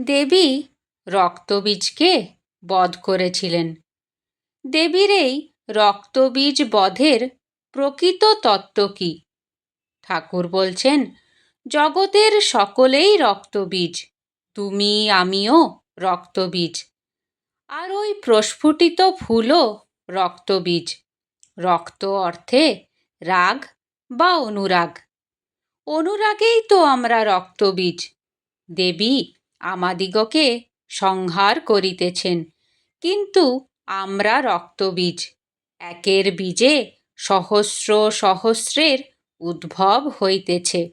দেবী রক্তবীজকে বধ করেছিলেন। দেবীর এই রক্তবীজ বধের প্রকৃত তত্ত্ব কি? ঠাকুর বলছেন, জগতের সকলেই রক্তবীজ, তুমি, আমিও রক্তবীজ। আর ওই প্রস্ফুটিত ফুলও রক্তবীজ। রক্ত অর্থে রাগ বা অনুরাগ। অনুরাগেই তো আমরা রক্তবীজ। দেবী আমাদিগকে সংহার করিতেছেন। কিন্তু আমরা রক্তবীজ, একের বীজে সহস্র সহস্রের উদ্ভব হইতেছে।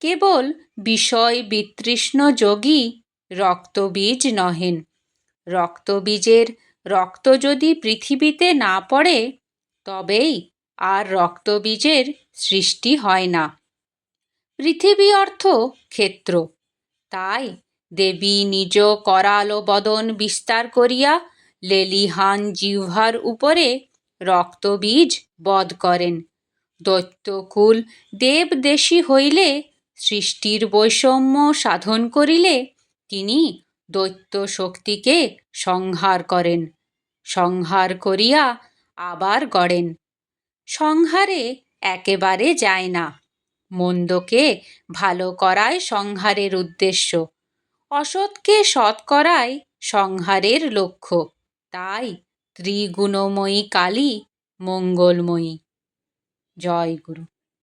কেবল বিষয় বিতৃষ্ণ যোগী রক্তবীজ নহেন। রক্তবীজের রক্ত যদি পৃথিবীতে না পড়ে, তবেই আর রক্তবীজের সৃষ্টি হয় না। পৃথিবী অর্থ ক্ষেত্র, তাই দেবী নিজ করাল বদন বিস্তার করিয়া লেলিহান জিহ্বার উপরে রক্তবীজ বধ করেন। দৈত্যকুল দেবদেশী হইলে সৃষ্টির বৈষম্য সাধন করিলে তিনি দৈত্য শক্তিকে সংহার করেন। সংহার করিয়া আবার গড়েন। সংহারে একেবারে যায় না। মন্দকে ভালো করায় সংহারের উদ্দেশ্য। অসৎকে সৎ করাই সংহারের লক্ষ্য। তাই ত্রিগুণময়ী কালী মঙ্গলময়ী। জয় গুরু।